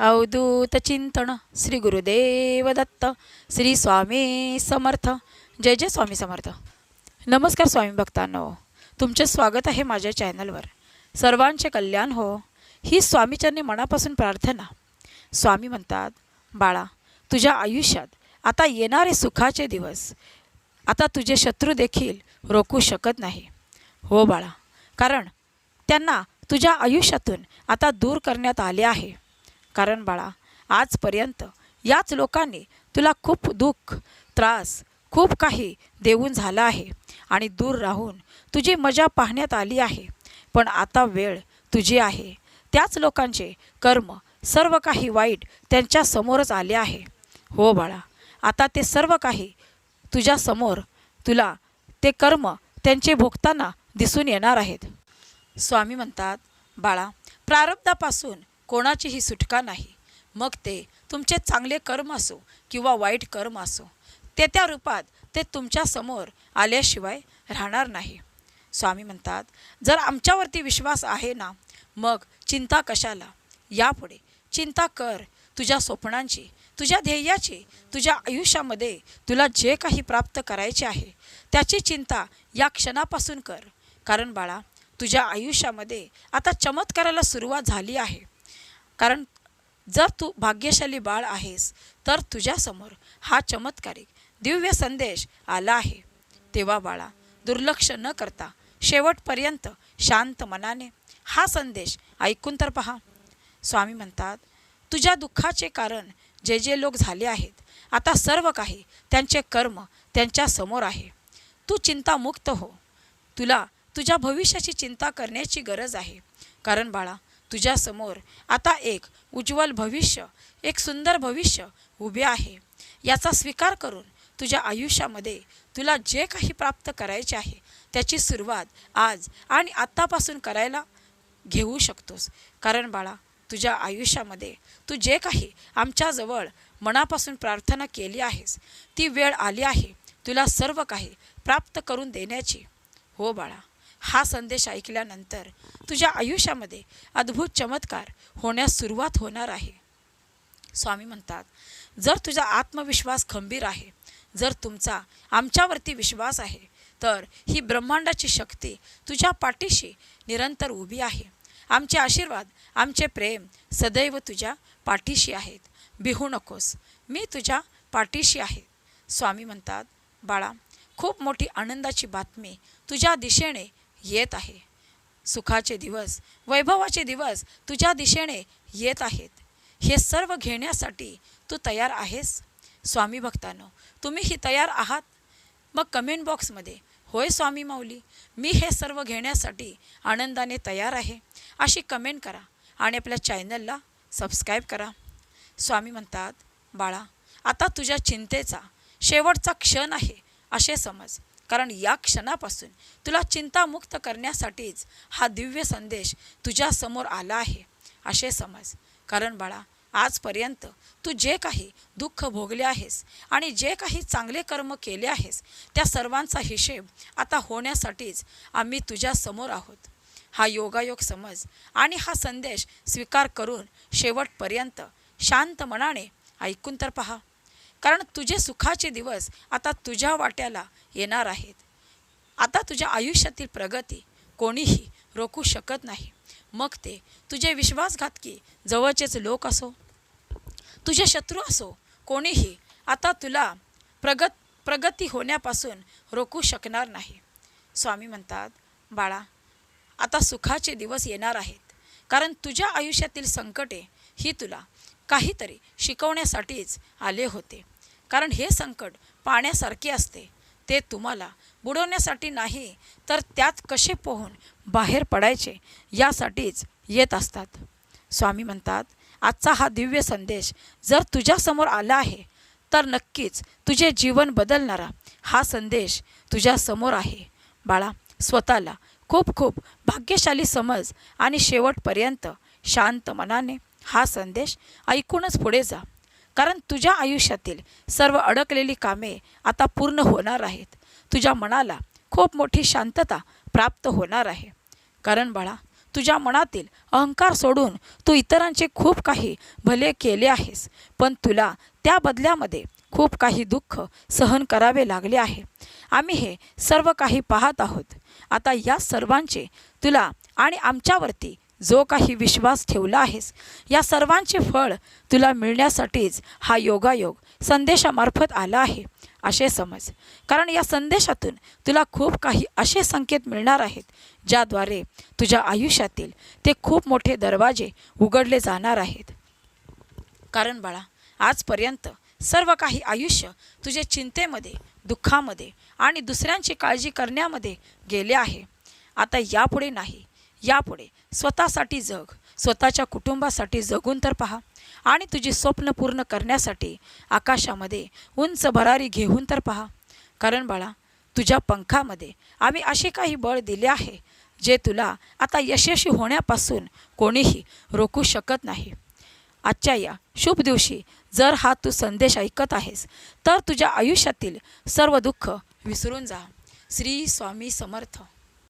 अवधूत चिंतन श्री गुरुदेव दत्त श्री स्वामी समर्थ जय जय स्वामी समर्थ नमस्कार स्वामी भक्तांनो तुमचे स्वागत आहे माझ्या चॅनलवर सर्वांचे कल्याण हो ही स्वामीचरणी मनापासून प्रार्थना स्वामी म्हणतात बाळा तुझ्या आयुष्यात आता येणारे सुखाचे दिवस आता तुझे शत्रू देखील रोखू शकत नाही हो बाळा कारण त्यांना तुझ्या आयुष्यातून आता दूर करण्यात आले आहे कारण बाळा आजपर्यंत याच लोकांनी तुला खूप दुःख त्रास खूप काही देऊन झाला आहे आणि दूर राहून तुझी मजा पाहण्यात आली आहे. पण आता वेळ तुझी आहे. त्याच लोकांचे कर्म सर्व काही वाईट त्यांच्या समोरच आले आहे. हो बाळा आता ते सर्व काही तुझ्यासमोर तुला ते कर्म त्यांचे भोगताना दिसून येणार आहेत. स्वामी म्हणतात बाळा प्रारब्धापासून कोणाचीही सुटका नाही. मग ते तुमचे चांगले कर्म असो किंवा वाईट कर्म असो ते त्या रूपात ते तुमच्यासमोर आल्याशिवाय राहणार नाही. स्वामी म्हणतात जर आमच्यावरती विश्वास आहे ना मग चिंता कशाला? यापुढे चिंता कर तुझ्या स्वप्नांची तुझ्या ध्येयाची तुझ्या आयुष्यामध्ये तुला जे काही प्राप्त करायचे आहे त्याची चिंता या क्षणापासून कर. कारण बाळा तुझ्या आयुष्यामध्ये आता चमत्काराला सुरुवात झाली आहे. कारण जर तू भाग्यशाली बाळ आहेस तर तुझ्यासमोर हा चमत्कारिक दिव्य संदेश आला आहे. तेव्हा बाळा दुर्लक्ष न करता शेवटपर्यंत शांत मनाने हा संदेश ऐकून तर पहा. स्वामी म्हणतात तुझ्या दुःखाचे कारण जे जे लोक झाले आहेत आता सर्व काही त्यांचे कर्म त्यांच्यासमोर आहे. तू चिंतामुक्त हो. तुला तुझ्या भविष्याची चिंता करण्याची गरज आहे. कारण बाळा तुझ्यासमोर आता एक उज्ज्वल भविष्य एक सुंदर भविष्य उभे आहे. याचा स्वीकार करून तुझ्या आयुष्यामध्ये तुला जे काही प्राप्त करायचे आहे त्याची सुरुवात आज आणि आत्तापासून करायला घेऊ शकतोस. कारण बाळा तुझ्या आयुष्यामध्ये तू जे काही आमच्याजवळ मनापासून प्रार्थना केली आहेस ती वेळ आली आहे. तुला सर्व काही प्राप्त करून देण्याची. हो बाळा हा संदेश ऐकल्यानंतर तुझ्या आयुष्यामध्ये अद्भुत चमत्कार होण्यास सुरुवात होणार आहे. स्वामी म्हणतात जर तुझा आत्मविश्वास खंबीर आहे जर तुमचा आमच्यावरती विश्वास आहे तर ही ब्रह्मांडाची शक्ती तुझ्या पाठीशी निरंतर उभी आहे. आमचे आशीर्वाद आमचे प्रेम सदैव तुझ्या पाठीशी आहेत. बिहू नकोस मी तुझ्या पाठीशी आहे. स्वामी म्हणतात बाळा खूप मोठी आनंदाची बातमी तुझ्या दिशेने येत आहे. सुखाचे दिवस वैभवाचे दिवस तुझ्या दिशेने येत आहेत. हे सर्व घेण्यासाठी तू तयार आहेस? स्वामी भक्तांनो तुम्हीही तयार आहात? मग कमेंट बॉक्समध्ये होय स्वामी माऊली मी हे सर्व घेण्यासाठी आनंदाने तयार आहे. अशी कमेंट करा आणि आपल्या चॅनलला सबस्क्राईब करा. स्वामी म्हणतात बाळा आता तुझ्या चिंतेचा शेवटचा क्षण आहे असे समज. कारण या क्षणापासून तुला चिंतामुक्त करण्यासाठीच हा दिव्य संदेश तुझ्यासमोर आला आहे असे समज. कारण बाळा आजपर्यंत तू जे काही दुःख भोगले आहेस आणि जे काही चांगले कर्म केले आहेस त्या सर्वांचा हिशेब आता होण्यासाठीच आम्ही तुझ्यासमोर आहोत. हा योगायोग समज आणि हा संदेश स्वीकार करून शेवटपर्यंत शांत मनाने ऐकून तर पहा. कारण तुझे सुखाचे दिवस आता तुझ्या वाट्याला येणार आहेत. आता तुझ्या आयुष्यातील प्रगती कोणीही रोखू शकत नाही. मग ते तुझे विश्वासघातकी जवळचेच लोक असो तुझे शत्रू असो कोणीही आता तुला प्रगत प्रगती होण्यापासून रोखू शकणार नाही. स्वामी म्हणतात बाळा आता सुखाचे दिवस येणार आहेत. कारण तुझ्या आयुष्यातील संकटे ही तुला काहीतरी शिकवण्यासाठीच आले होते. कारण हे संकट पाण्यासारखे असते. ते तुम्हाला बुडवण्यासाठी नाही तर त्यात कसे पोहून बाहेर पडायचे यासाठीच येत असतात. स्वामी म्हणतात आजचा हा दिव्य संदेश जर तुझ्यासमोर आला आहे तर नक्कीच तुझे जीवन बदलणारा हा संदेश तुझ्यासमोर आहे. बाळा स्वतःला खूप खूप भाग्यशाली समज आणि शेवटपर्यंत शांत मनाने हा संदेश ऐकूनच पुढे जा. कारण तुझ्या आयुष्यातील सर्व अडकलेली कामे आता पूर्ण होणार आहेत. तुझ्या मनाला खूप मोठी शांतता प्राप्त होणार आहे. कारण बाळा तुझ्या मनातील अहंकार सोडून तू इतरांचे खूप काही भले केले आहेस पण तुला त्या बदल्यामध्ये खूप काही दुःख सहन करावे लागले आहे. आम्ही हे सर्व काही पाहत आहोत. आता या सर्वांचे तुला आणि आमच्यावरती जो काही विश्वास ठेवला आहेस या सर्वांचे फळ तुला मिळण्यासाठीच हा योगायोग संदेशामार्फत आला आहे असे समज. कारण या संदेशातून तुला खूप काही असे संकेत मिळणार आहेत ज्याद्वारे तुझ्या आयुष्यातील ते खूप मोठे दरवाजे उघडले जाणार आहेत. कारण बाळा आजपर्यंत सर्व काही आयुष्य तुझे चिंतेमध्ये दुःखामध्ये आणि दुसऱ्यांची काळजी करण्यामध्ये गेले आहे. आता यापुढे नाही. यापुढे स्वतःसाठी जग स्वतःच्या कुटुंबासाठी जगून तर पहा. आणि तुझी स्वप्न पूर्ण करण्यासाठी आकाशामध्ये उंच भरारी घेऊन तर पहा. कारण बाळा तुझ्या पंखामध्ये आम्ही असे काही बळ दिले आहे जे तुला आता यशस्वी होण्यापासून कोणीही रोखू शकत नाही. आजच्या या शुभ दिवशी जर हा तू संदेश ऐकत आहेस तर तुझ्या आयुष्यातील सर्व दुःख विसरून जा. श्री स्वामी समर्थ.